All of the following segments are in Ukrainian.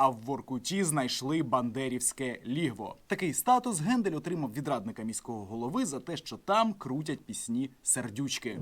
а в Воркуті знайшли бандерівське лігво. Такий статус Гендель отримав від радника міського голови за те, що там крутять пісні сердючки.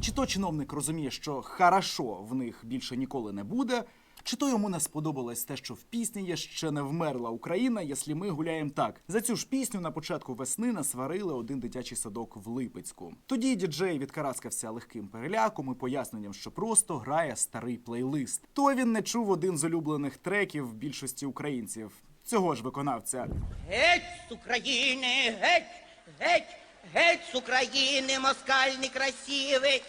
Чи то чиновник розуміє, що хорошо в них більше ніколи не буде, чи то йому не сподобалось те, що в пісні є ще не вмерла Україна, якщо ми гуляємо так. За цю ж пісню на початку весни насварили один дитячий садок в Липецьку. Тоді діджей відкараскався легким переляком і поясненням, що просто грає старий плейлист. То він не чув один з улюблених треків більшості українців. Цього ж виконавця. Геть з України, геть, геть, геть з України, москаль некрасивий.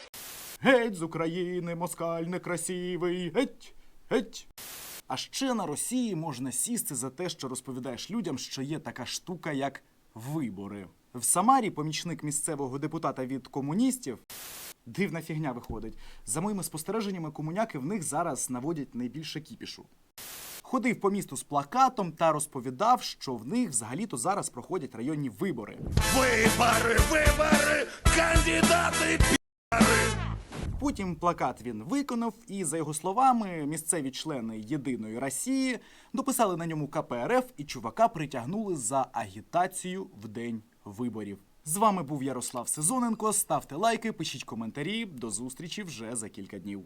Геть з України, москаль некрасивий, геть, геть. А ще на Росії можна сісти за те, що розповідаєш людям, що є така штука, як вибори. В Самарі помічник місцевого депутата від комуністів. Дивна фігня виходить. За моїми спостереженнями, комуняки в них зараз наводять найбільше кіпішу. Ходив по місту з плакатом та розповідав, що в них взагалі-то зараз проходять районні вибори. Вибори, вибори, Потім плакат він виконав, і за його словами, місцеві члени Єдиної Росії дописали на ньому КПРФ і чувака притягнули за агітацію в день виборів. З вами був Ярослав Сезоненко. Ставте лайки, пишіть коментарі. До зустрічі вже за кілька днів.